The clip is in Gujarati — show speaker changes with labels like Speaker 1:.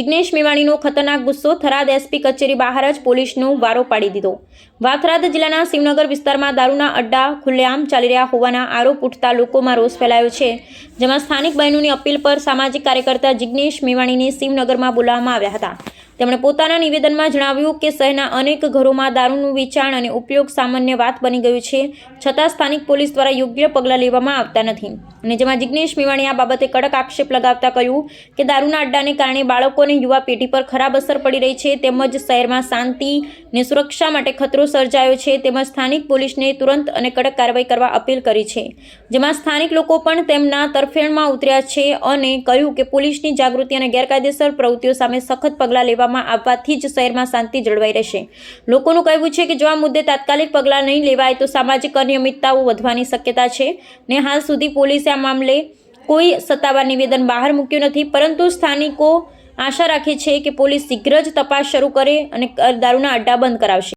Speaker 1: જિગ્નેશ મેવાણીનો ખતરનાક ગુસ્સો થરાદ એસપી કચેરી બહાર જ પોલીસનો વારો પાડી દીધો. વાથરાદ જિલ્લાના શિવનગર વિસ્તારમાં દારૂના અડ્ડા, ખુલ્લેઆમ ચાલી રહ્યા હોવાના આરોપ ઉઠતા લોકોમાં રોષ ફેલાયો છે, જેમાં સ્થાનિક બહેનોની અપીલ પર સામાજિક કાર્યકર્તા જિગ્નેશ મેવાણીને શિવનગરમાં બોલાવવામાં આવ્યા હતા. તેમણે પોતાના નિવેદનમાં જણાવ્યું કે શહેરના અનેક ઘરોમાં દારૂનું વેચાણ અને ઉપયોગ સામાન્ય વાત બની ગયું છે, છતાં સ્થાનિક પોલીસ દ્વારા યોગ્ય પગલાં લેવામાં આવતા નથી. અને જેમાં જિગ્નેશ મેવાણી આ બાબતે કડક આક્ષેપ લગાવતા કહ્યું કે દારૂના અડ્ડાને કારણે બાળકો અને યુવા પેઢી પર ખરાબ અસર પડી રહી છે, તેમજ શહેરમાં શાંતિ ને સુરક્ષા માટે ખતરો સર્જાયો છે, તેમજ સ્થાનિક પોલીસને તુરંત અને કડક કાર્યવાહી કરવા અપીલ કરી છે. જેમાં સ્થાનિક લોકો પણ તેમના તરફેણમાં ઉતર્યા છે અને કહ્યું કે પોલીસની જાગૃતિ અને ગેરકાયદેસર પ્રવૃત્તિઓ સામે સખત પગલાં લેવામાં આવવાથી જ શહેરમાં શાંતિ જળવાઈ રહેશે. લોકોનું કહેવું છે કે જો આ મુદ્દે તાત્કાલિક પગલાં નહીં લેવાય તો સામાજિક અનિયમિતતાઓ વધવાની શક્યતા છે ને હાલ સુધી પોલીસે આ મામલે કોઈ સત્તાવાર નિવેદન બહાર મૂક્યું નથી, પરંતુ સ્થાનિકો આશા રાખે છે કે પોલીસ શીઘ્ર જ તપાસ શરૂ કરે અને દારૂના અડ્ડા બંધ કરાવશે.